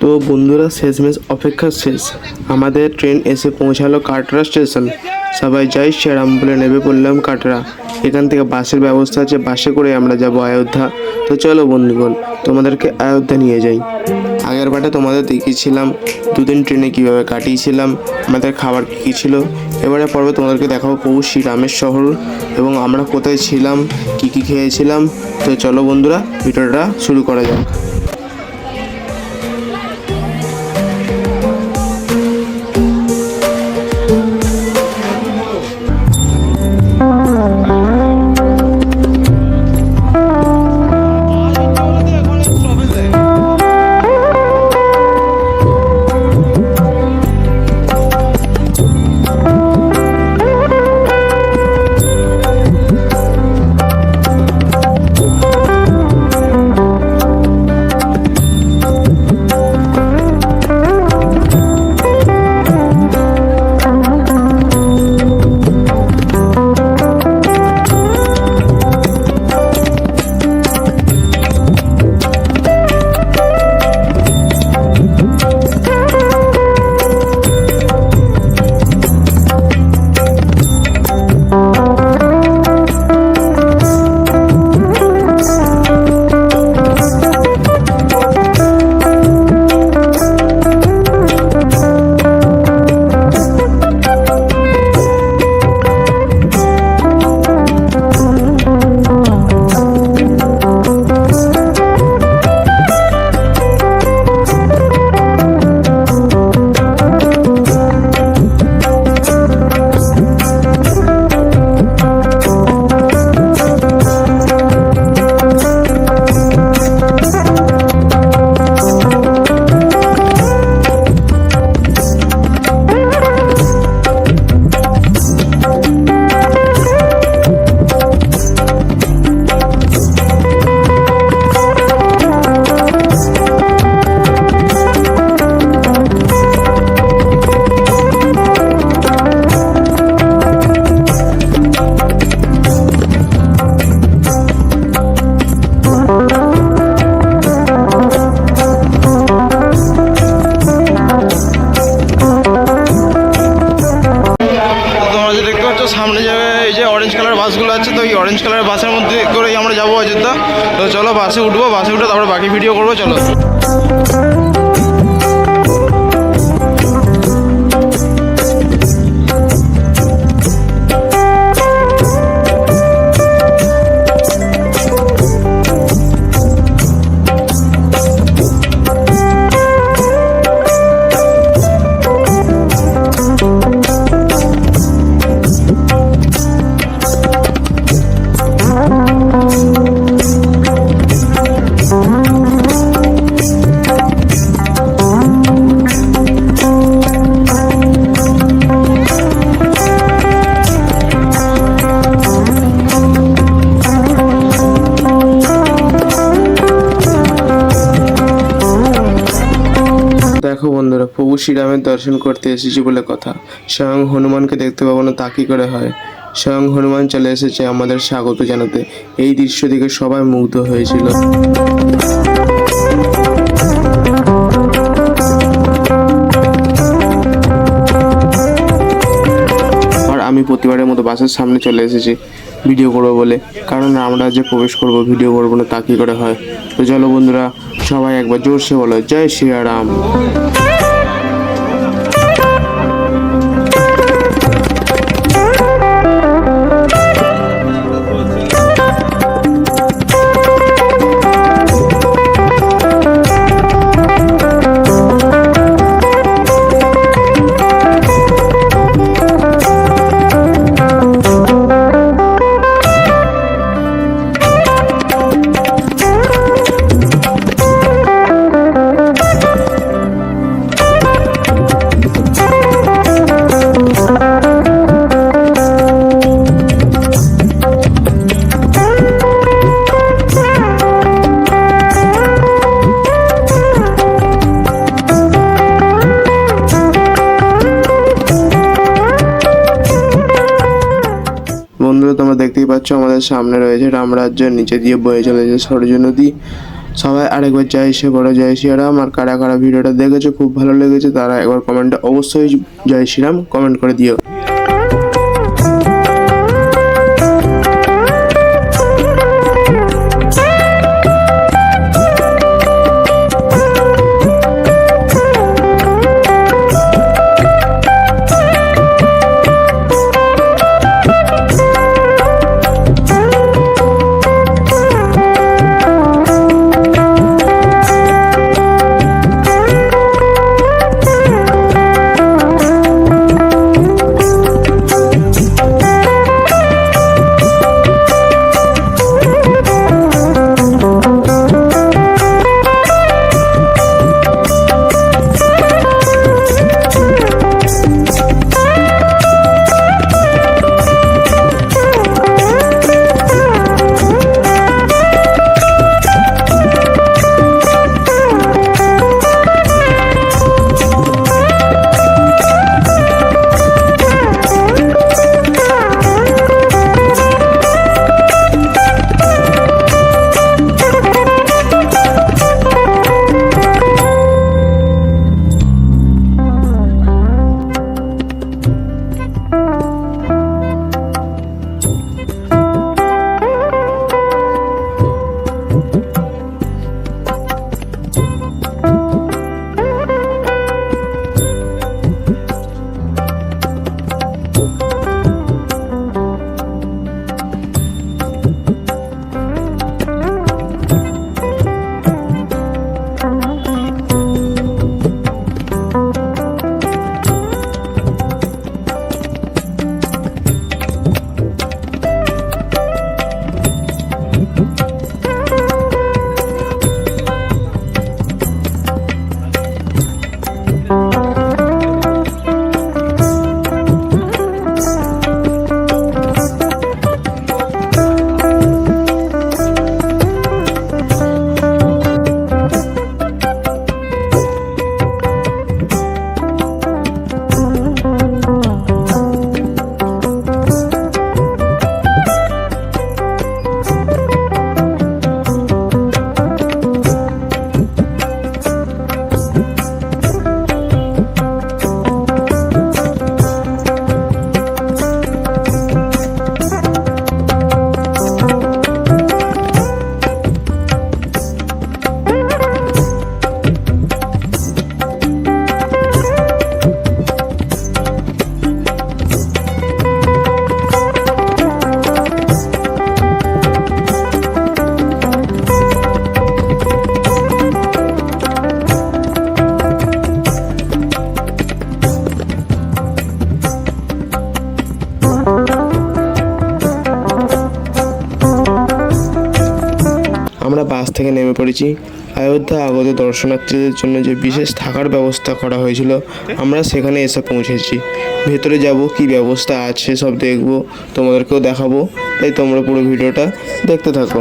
তো বন্ধুরা শেষমেশ অপেক্ষা শেষ। আমাদের ট্রেন এসে পৌঁছালো কাটরা স্টেশন সবাই যাই সেরাম বলে নেমে পড়লাম কাটরা। এখান থেকে বাসের ব্যবস্থা আছে, বাসে করে আমরা যাব অযোধ্যা। তো চলো বন্ধুগণ, তোমাদেরকে অযোধ্যা নিয়ে যাই। আগের বারে তোমাদের দেখিয়েছিলাম, দুদিন ট্রেনে কীভাবে কাটিয়েছিলাম, আমাদের খাবার কী কী ছিল। এবারে পর্বে তোমাদেরকে দেখাবো প্রভু শ্রীরামের শহর এবং আমরা কোথায় ছিলাম, কী কী খেয়েছিলাম। তো চলো বন্ধুরা, ভিডিওটা শুরু করা যাক। চলো বাসে উঠবো বাসে উঠে তারপরে বাকি ভিডিও করব চলো। শ্রীরামের দর্শন করতে এসেছি বলে কথা। স্বয়ং হনুমানকে দেখতে পাবো না তা কি করে হয়? স্বয়ং হনুমান চলে এসেছে আমাদের স্বাগত জানাতে। এই দৃশ্য দেখে সবাই মুগ্ধ হয়েছিল। আমি প্রতিবারের মতো বাসের সামনে চলে এসেছি ভিডিও করব বলে। কারণ আমরা যে প্রবেশ করব, ভিডিও করব না তা কি করে হয়? তো চলো বন্ধুরা, সবাই একবার জোরসে বলো, জয় শ্রীরাম। বন্ধুরা তোমরা দেখতেই পাচ্ছ, আমাদের সামনে রয়েছে রামরাজ্যের নিচে দিয়ে বয়ে চলেছে সরজু নদী সবাই আরেকবার জয় শ্রী বড়, জয় শ্রীরাম আর কারা কারা ভিডিওটা দেখেছ, খুব ভালো লেগেছে, তারা একবার কমেন্টে অবশ্যই জয় শ্রীরাম কমেন্ট করে দিও। থেকে নেমে পড়েছি। অযোধ্যা আগত দর্শনার্থীদের জন্য যে বিশেষ থাকার ব্যবস্থা করা হয়েছিল, আমরা সেখানে এসে পৌঁছেছি। ভেতরে যাব, কি ব্যবস্থা আছে সব দেখব, তোমাদেরকেও দেখাবো। তাই তোমরা পুরো ভিডিওটা দেখতে থাকো।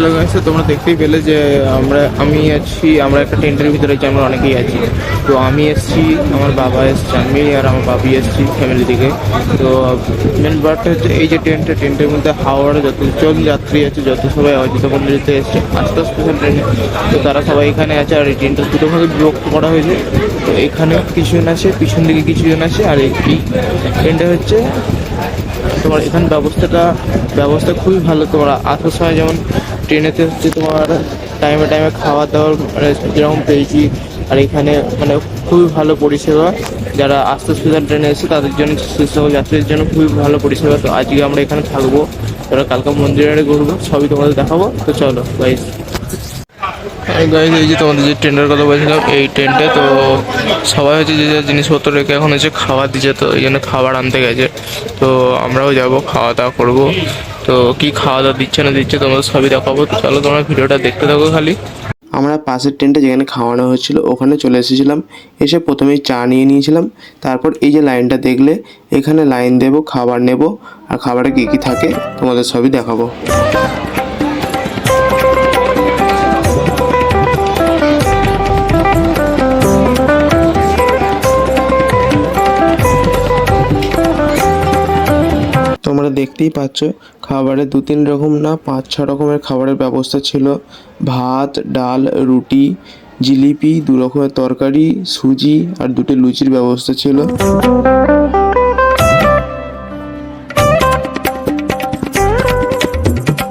হ্যালো গাইস তোমরা দেখতেই পেলে যে আমরা, আমি আছি, আমরা একটা টেন্টের ভিতরে আছি, আমরা অনেকেই আছি। তো আমি এসেছি, আমার বাবা এসছে, আমি আর আমার বাবি এসেছি ফ্যামিলি থেকে তো মেন ব্যাপারটা হচ্ছে এই যে টেন্টটা, টেন্টের মধ্যে হাওড়ার যতজন যাত্রী আছে, যত সবাই অযোধ্যা মন্দিরেতে এসছে, আস্তে স্পেশাল ট্রেনে তো তারা সবাই এখানে আছে আর এই ট্রেনটা দুটো ভাগে বিভক্ত করা হয়েছে। তো এখানে কিছুজন আছে, পিছন দিকে কিছুজন আছে আর এই ট্রেনটা হচ্ছে তোমার এখানে ব্যবস্থাটা, ব্যবস্থা খুবই ভালো। তোমার আসার সময় যেমন ট্রেনেতে হচ্ছে তোমার টাইমে টাইমে খাওয়া দাওয়ার যেরকম পেয়েছি, আর এখানে মানে খুবই ভালো পরিষেবা। যারা আস্তে স্পেশাল ট্রেনে এসে তাদের জন্য সে সকল যাত্রীদের জন্য খুবই ভালো পরিষেবা। তো আজকে আমরা এখানে থাকব। তারা কালকা মন্দিরে ঘুরবো সবই তোমাদের দেখাবো। তো চলো গাইস গাইজ এই যে তোমাদের যে ট্রেন্ডের কথা বলছিলাম, এই ট্রেনটা তো সবাই হচ্ছে যে জিনিসপত্র রেখে এখন হচ্ছে খাবার দিচ্ছে, তো এই জন্য খাবার আনতে গেছে। তো আমরাও যাব, খাওয়া দাওয়া করব। তো কি খাওয়া দাওয়া দিচ্ছে না দিচ্ছে তোমাদের সবই দেখাবো। তো চলো তোমরা ভিডিওটা দেখতে থাকো খালি। আমরা পাশের টেন্টে যেখানে খাওয়ানো হচ্ছিল, ওখানে চলে এসেছিলাম। এসে প্রথমেই চা নিয়ে নিয়েছিলাম। তারপর এই যে লাইনটা দেখলে, এখানে লাইন দেব, খাবার নেব। আর খাবারে কী কী থাকে, তোমাদের সবই দেখাবো। দেখতেই পাচ্ছ, খাবারে দু তিন রকম না পাঁচ ছ রকমের খাবারের ব্যবস্থা ছিল। ভাত, ডাল, রুটি, জিলিপি, দু রকমের তরকারি, সুজি আর দুটি লুচির ব্যবস্থা ছিল।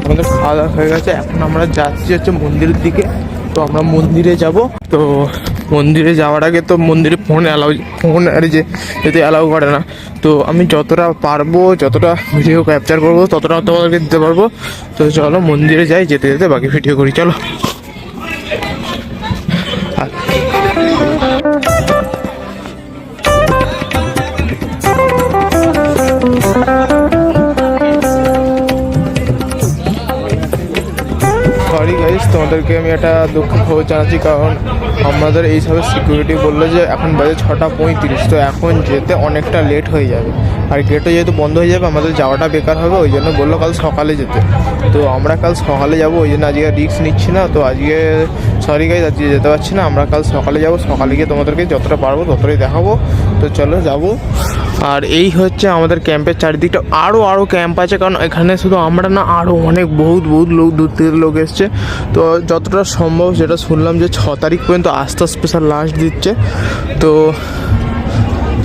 আমাদের খাওয়া দাওয়া হয়ে গেছে। এখন আমরা যাচ্ছি হচ্ছে মন্দিরের দিকে। তো আমরা মন্দিরে যাব। তো মন্দিরে যাওয়ার আগে তো মন্দিরে ফোন অ্যালাউ ফোন আর যে যেতে অ্যালাউ করে না। তো আমি যতটা পারব, যতটা ভিডিও ক্যাপচার করব, ততটা তোমাদেরকে দিতে পারব। তো চলো মন্দিরে যাই, যেতে যেতে বাকি ভিডিও করি, চলো। তোমাদেরকে আমি একটা দুঃখ খবর জানাচ্ছি, কারণ আমাদের এইসবের সিকিউরিটি বলল যে এখন বাজে ছটা পঁয়ত্রিশ, তো এখন যেতে অনেকটা লেট হয়ে যাবে। আর গেটও যেহেতু বন্ধ হয়ে যাবে, আমাদের যাওয়াটা বেকার হবে, ওই জন্য বলল কাল সকালে যেতে। তো আমরা কাল সকালে যাব, ওই জন্য আজকে রিস্ক নিচ্ছি না, তো আজকে সরি গাইজ আজকে যেতে পারছি না, আমরা কাল সকালে যাব, সকালে গিয়ে তোমাদেরকে যতটা পারব ততটাই দেখাবো। তো চলো যাব। আর এই হচ্ছে আমাদের ক্যাম্পের চারিদিকটা আরও আরও ক্যাম্প আছে, কারণ এখানে শুধু আমরা না আরও অনেক, বহুত বহুত লোক, দূর থেকে লোক এসছে। তো যতটা সম্ভব, যেটা শুনলাম যে ছ তারিখ পর্যন্ত আস্থা স্পেশাল লাস্ট দিচ্ছে। তো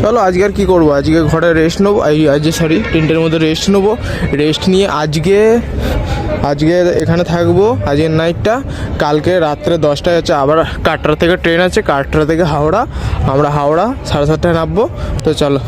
চলো আজকে আর কী করব? আজকে ঘরে রেস্ট নেব। আজকে সরি টেন্টের মধ্যে রেস্ট নেব। রেস্ট নিয়ে আজকে আজকে এখানে থাকব, আজকের নাইটটা কালকে রাত্রে দশটায় হচ্ছে আবার কাটরা থেকে ট্রেন আছে, কাটরা থেকে হাওড়া। আমরা হাওড়া সাড়ে সাতটায় নামবো। তো চলো।